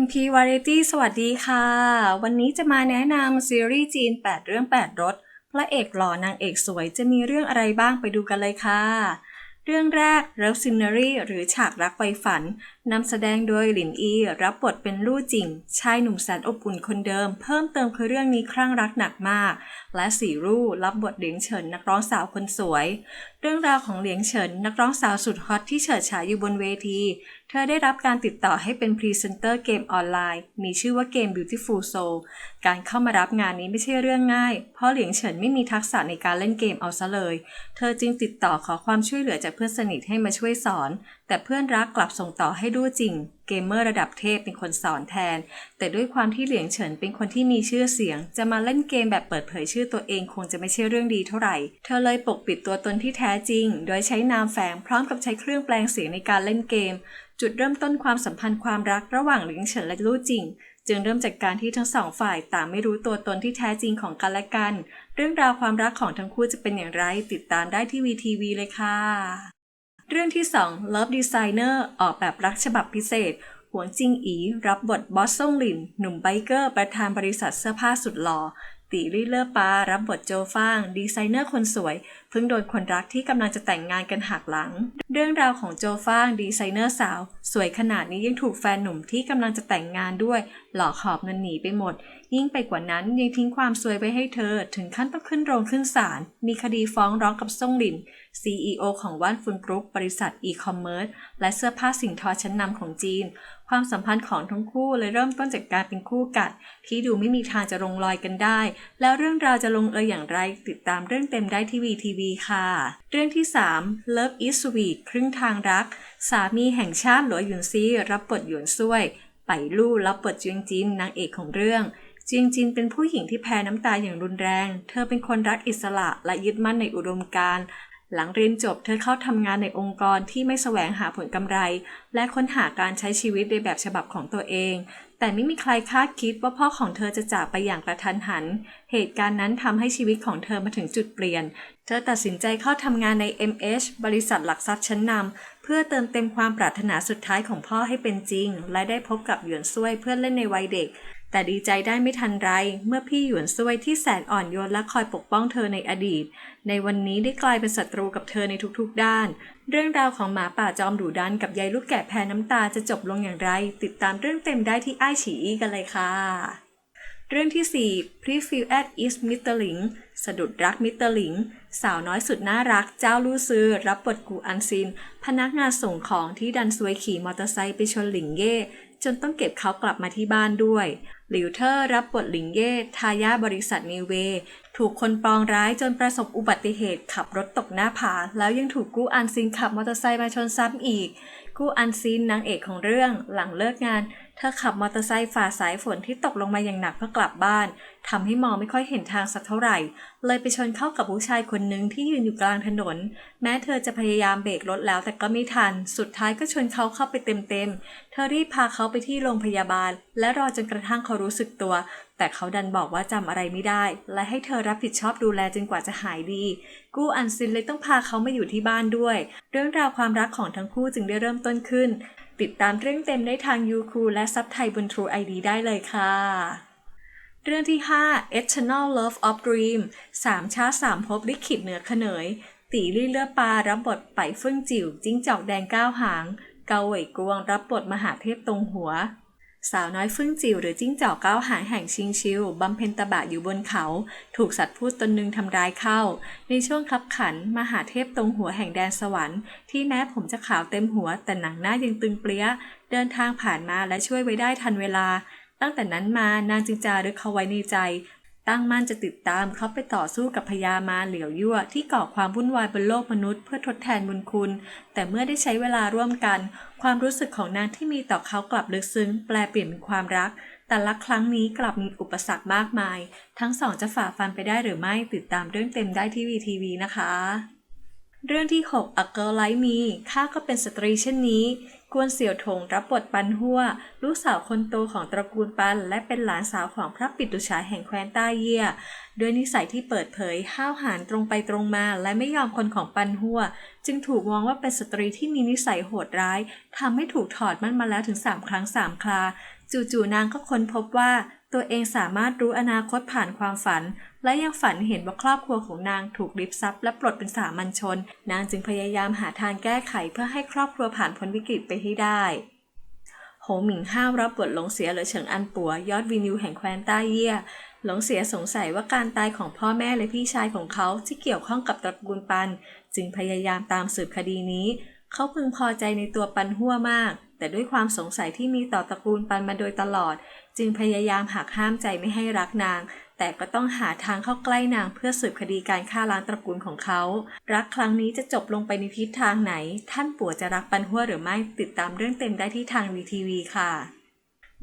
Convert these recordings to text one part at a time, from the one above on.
MP Variety สวัสดีค่ะ วันนี้จะมาแนะนำซีรีส์จีน 8 เรื่อง 8 รถ พระเอกหล่อนางเอกสวยจะมีเรื่องอะไรบ้างไปดูกันเลยค่ะ เรื่องแรก Love Scenery หรือฉากรักไฟฝัน นำแสดงโดยหลินอี รับบทเป็นลู่จิง ชายหนุ่มแสนอบอุ่นคนเดิม เพิ่มเติมคือเรื่องนี้ครั่งรักหนักมาก และสีรู่รับบทเหลียงเฉินนักร้องสาวคนสวย เรื่องราวของเหลียงเฉินนักร้องสาวสุดฮอตที่เฉิดฉายอยู่บนเวที เธอได้รับการติดต่อให้เป็นพรีเซนเตอร์เกมออนไลน์ มีชื่อว่าเกม Beautiful Soul การเข้ามารับงานนี้ไม่ใช่เรื่องง่าย เพราะเหลียงเฉินไม่มีทักษะในการเล่นเกมเอาซะเลย เธอจึงติดต่อขอความช่วยเหลือจากเพื่อนสนิทให้มาช่วยสอนแต่เพื่อนรักกลับส่งต่อให้ดูจริง เกมเมอร์ระดับเทพเป็นคนสอนแทน แต่ด้วยความที่เหลียงเฉินเป็นคนที่มีชื่อเสียง จะมาเล่นเกมแบบเปิดเผยชื่อตัวเองคงจะไม่ใช่เรื่องดีเท่าไหร่ เธอเลยปกปิดตัวตนที่แท้จริง โดยใช้นามแฝงพร้อมกับใช้เครื่องแปลงเสียงในการเล่นเกม จุดเริ่มต้นความสัมพันธ์ความรักระหว่างเหลียงเฉินและลู่จิงจึงเริ่มจากการที่ทั้งสองฝ่ายต่างไม่รู้ตัวตนที่แท้จริงของกันและกัน เรื่องราวความรักของทั้งคู่จะเป็นอย่างไรติดตามได้ที่วีทีวีเลยค่ะ เรื่องที่ 2 Love Designer ออกแบบรักฉบับพิเศษ หวงจิงอี รับบทบอสซ่งหลิน หนุ่มไบเกอร์ประธานบริษัทเสื้อผ้าสุดหล่อ ตีรี่เลอร์ปา รับบทโจฟาง ดีไซเนอร์คนสวย เพิ่งโดนคนรักที่กำลังจะแต่งงานกันหักหลัง เรื่องราวของโจฟาง ดีไซเนอร์สาว สวยขนาดนี้ยังถูกแฟนหนุ่มที่กำลังจะแต่งงานด้วย หลอกหอบเงินหนีไปหมด ยิ่งไปกว่านั้นยังทิ้งความซวยไว้ให้เธอ ถึงขั้นต้องขึ้นโรงขึ้นศาลมีคดีฟ้องร้องกับซ่งหลิน CEO ของว่านฟุนกรุ๊ปบริษัทอีคอมเมิร์ซและเสื้อผ้าสิ่งทอชั้นนำของจีน ความสัมพันธ์ของทั้งคู่เลยเริ่มต้นจากการเป็นคู่กัด ที่ดูไม่มีทางจะลงรอยกันได้ แล้วเรื่องราวจะลงเอยอย่างไรติดตามเรื่องเต็มได้ที่วีทีวีค่ะ เรื่องที่ 3 Love is Sweet ครึ่งทางรัก สามีแห่งชาติหลัวหยุนซีรับบทหยวนซุยไปลู่รับบทจียงจินนางเอกของเรื่องจียงจินเป็นผู้หญิงที่แพ้น้ำตาอย่างรุนแรง เธอเป็นคนรักอิสระและยึดมั่นในอุดมการณ์ หลังเรียนจบเธอเข้าทำงานในองค์กรที่ไม่แสวงหาผลกำไร และค้นหาการใช้ชีวิตในแบบฉบับของตัวเอง แต่ไม่มีใครคาดคิดว่าพ่อของเธอจะจากไปอย่างกระทันหัน เหตุการณ์นั้นทำให้ชีวิตของเธอมาถึงจุดเปลี่ยน เธอตัดสินใจเข้าทำงานใน MH บริษัทหลักทรัพย์ชั้นนำเพื่อเติมเต็มความปรารถนาสุดท้ายของพ่อให้เป็นจริง และได้พบกับหยวนซุยเพื่อนเล่นในวัยเด็ก แต่ดีใจได้ไม่ทันไร เมื่อพี่หยวนซุยที่แสนอ่อนโยนและคอยปกป้องเธอในอดีต ในวันนี้ได้กลายเป็นศัตรูกับเธอในทุกๆด้าน เรื่องราวของหมาป่าจอมดุดันกับยายลูกแกะแพ้น้ำตาจะจบลงอย่างไร ติดตามเรื่องเต็มได้ที่ไอฉีอีกันเลยค่ะ เรื่องที่ 4 p r e f i l at East m i t t e r l i n g สะดุดรักมิตเตอร์ลิงสาวน้อยสุดน่ารักเจ้าลู่ซื้อ รับบทกูอันซิน พนักงานส่งของที่ดันซวยขี่มอเตอร์ไซค์ไปชนหลิงเย่ จนต้องเก็บเขากลับมาที่บ้านด้วย หลิวเทอร์รับบทหลิงเย่ทายาทบริษัทนิเว ถูกคนปองร้ายจนประสบอุบัติเหตุขับรถตกหน้าผา แล้วยังถูกกู้อันซินขับมอเตอร์ไซค์มาชนซ้ำอีก กู้อันซินนางเอกของเรื่องหลังเลิกงาน เธอขับมอเตอร์ไซค์ฝ่าสายฝนที่ตกลงมาอย่างหนักเพื่อกลับบ้านทำให้มองไม่ค่อยเห็นทางสักเท่าไหร่ เลยไปชนเข้ากับผู้ชายคนหนึ่งที่ยืนอยู่กลางถนน แม้เธอจะพยายามเบรกรถแล้วแต่ก็ไม่ทัน สุดท้ายก็ชนเขาเข้าไปเต็มๆ เธอรีบพาเขาไปที่โรงพยาบาล และรอจนกระทั่งเขารู้สึกตัว แต่เขาดันบอกว่าจำอะไรไม่ได้ และให้เธอรับผิดชอบดูแลจนกว่าจะหายดี กู้อันซินเลยต้องพาเขามาอยู่ที่บ้านด้วย เรื่องราวความรักของทั้งคู่จึงได้เริ่มต้นขึ้น ติดตามเรื่องเต็มได้ทางยูคูและซับไทยบน True ID ได้เลยค่ะ เรื่องที่ 5 Eternal Love of Dream สามชาติสามพบลิขิตเหนือเขนย ตีลี่เลือปารับบทไปเฟื่องจิ๋วจิ้งจอกแดงก้าวหาง เกาเหวยกวงรับบทมหาเทพตรงหัว สาวน้อยฟึ่งจิ๋วหรือจิ้งจอกก้าวหางแห่งชิงชิวบำเพ็ญตบะอยู่บนเขา ถูกสัตว์พูดตนหนึ่งทำร้ายเข้า ในช่วงคับขัน มหาเทพตรงหัวแห่งแดนสวรรค์ ที่แม้ผมจะขาวเต็มหัว แต่หนังหน้ายังตึงเปรี้ย เดินทางผ่านมาและช่วยไว้ได้ทันเวลา ตั้งแต่นั้นมานางจึงจารึกเขาไว้ในใจ ตั้งมั่นจะติดตามเขาไปต่อสู้กับพญามาเหลียวยั่วที่ก่อความวุ่นวายบนโลกมนุษย์เพื่อทดแทนบุญคุณ แต่เมื่อได้ใช้เวลาร่วมกัน ความรู้สึกของนางที่มีต่อเขากลับลึกซึ้ง แปลเปลี่ยนเป็นความรัก แต่ละครั้งนี้กลับมีอุปสรรคมากมาย ทั้งสองจะฝ่าฟันไปได้หรือไม่ติดตามเรื่องเต็มได้ที่วีทีวีนะคะ เรื่องที่ 6 A Girl Like Me ข้าก็เป็นสตรีเช่นนี้ กวนเสี่ยวถงรับบทปันหัวลูกสาวคนโตของตระกูลปัน และเป็นหลานสาวของพระปิตุฉายแห่งแคว้นต้าเยี่ยด้วยนิสัยที่เปิดเผยห้าวหาญตรงไปตรงมา และไม่ยอมคนของปันหัว จึงถูกมองว่าเป็นสตรีที่มีนิสัยโหดร้ายทำให้ถูกถอดมั่นมาแล้วถึง 3 ครั้ง 3 ครา จู่ๆนางก็ค้นพบว่าตัวเองสามารถรู้อนาคตผ่านความฝัน และยังฝันเห็นว่าครอบครัวของนางถูกริบทรัพย์และปลดเป็นสามัญชน นางจึงพยายามหาทางแก้ไขเพื่อให้ครอบครัวผ่านพ้นวิกฤตไปให้ได้โหหมิงห้าวรับบทหลงเสียหลือเฉิงอันปัวยอดวินิวแห่งแคว้นต้าเยี่ยหลงเสียสงสัยว่าการตายของพ่อแม่และพี่ชายของเขาที่เกี่ยวข้องกับตระกูลปัน จึงพยายามตามสืบคดีนี้ เขาพึงพอใจในตัวปันหัวมากแต่ด้วยความสงสัยที่มีต่อตระกูลปันมาโดยตลอด จึงพยายามหักห้ามใจไม่ให้รักนาง แต่ก็ต้องหาทางเข้าใกล้นางเพื่อสืบคดีการฆ่าล้างตระกูลของเขา รักครั้งนี้จะจบลงไปในทิศทางไหน ท่านปู่จะรักปันหัวหรือไม่ติดตามเรื่องเต็มได้ที่ทางวีทีวีค่ะ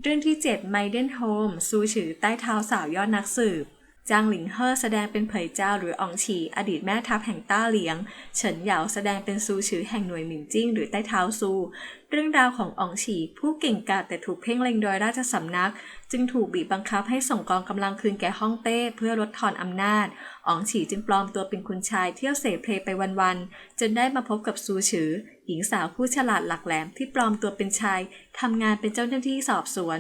เรื่องที่ 7 m i d e n Home ซูฉือใต้เท้าสาวยอดนักสืบ จางหลิงเฮ่อแสดงเป็นเผยเจ้าหรืออองฉีอดีตแม่ทัพแห่งต้าเหลียง เฉินเหยาแสดงเป็นซูฉือแห่งหน่วยหมิงจิ้งหรือใต้เท้าซู เรื่องราวของอองฉีผู้เก่งกาจแต่ถูกเพ่งเล็งโดยราชสำนัก จึงถูกบีบบังคับให้ส่งกองกำลังคืนแก่ฮ่องเต้เพื่อลดทอนอำนาจอองฉีจึงปลอมตัวเป็นคุณชายเที่ยวเสเพลไปวันๆจนได้มาพบกับซูฉือหญิงสาวผู้ฉลาดหลักแหลมที่ปลอมตัวเป็นชายทำงานเป็นเจ้าหน้าที่สอบสวน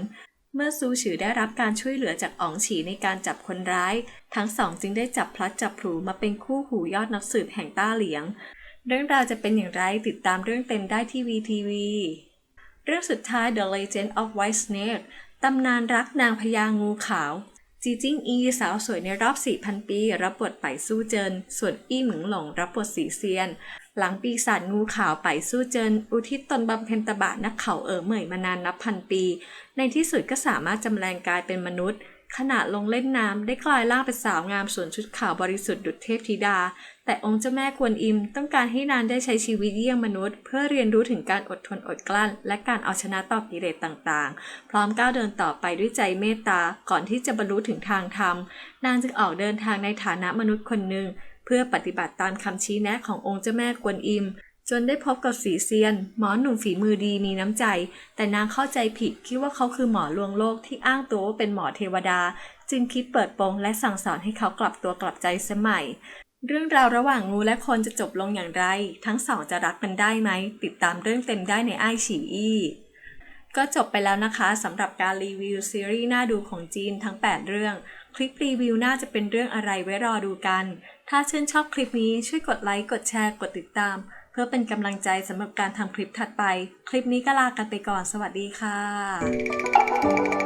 เมื่อซูฉือได้รับการช่วยเหลือจากอ๋องฉีในการจับคนร้าย ทั้งสองจึงได้จับพลัดจับผลูมาเป็นคู่หูยอดนักสืบแห่งต้าเหลียง เรื่องราวจะเป็นอย่างไรติดตามเรื่องเต็มได้ที่วีทีวีเรื่องสุดท้าย The Legend of White Snake ตำนานรักนางพญางูขาว จีจิ้งอีสาวสวยในรอบ 4,000 ปี รับบทไปสู้เจิน ส่วนอี้หมึงหลงรับบทสีเซียน หลังปีศาจงูขาวไปสู้เจิน อุทิศตนบำเพ็ญตบะนักเขาเอ๋อเหมยมานานนับพันปี ในที่สุดก็สามารถจำแรงกายเป็นมนุษย์ ขณะลงเล่นน้ำได้กลายร่างเป็นสาวงามสวมชุดขาวบริสุทธิ์ดุจเทพธิดา แต่องค์เจ้าแม่กวนอิมต้องการให้นางได้ใช้ชีวิตเยี่ยงมนุษย์ เพื่อเรียนรู้ถึงการอดทนอดกลั้น และการเอาชนะต่อกิเลสต่างๆ พร้อมก้าวเดินต่อไปด้วยใจเมตตาก่อนที่จะบรรลุถึงทางธรรมนางจึงออกเดินทางในฐานะมนุษย์คนหนึ่ง พื่อปฏิบัติตามคำชี้แนะขององค์เจ้าแม่กวนอิม จนได้พบกับสีเซียน หมอหนุ่มฝีมือดีมีน้ำใจ แต่นางเข้าใจผิดคิดว่าเขาคือหมอลวงโลกที่อ้างตัวว่าเป็นหมอเทวดา จึงคิดเปิดโปงและสั่งสอนให้เขากลับตัวกลับใจสมัยเรื่องราวระหว่างงูและคนจะจบลงอย่างไร ทั้งสองจะรักกันได้ไหม ติดตามเรื่องเต็มได้ในไอฉีอี ก็จบไปแล้วนะคะสำหรับการรีวิวซีรีส์น่าดูของจีนทั้ง 8 เรื่อง คลิปรีวิวน่าจะเป็นเรื่องอะไรไว้รอดูกัน ถ้าชื่นชอบคลิปนี้ช่วยกดไลค์ กดแชร์ กดติดตาม เพื่อเป็นกำลังใจสำหรับการทำคลิปถัดไป คลิปนี้ก็ลากันไปก่อน สวัสดีค่ะ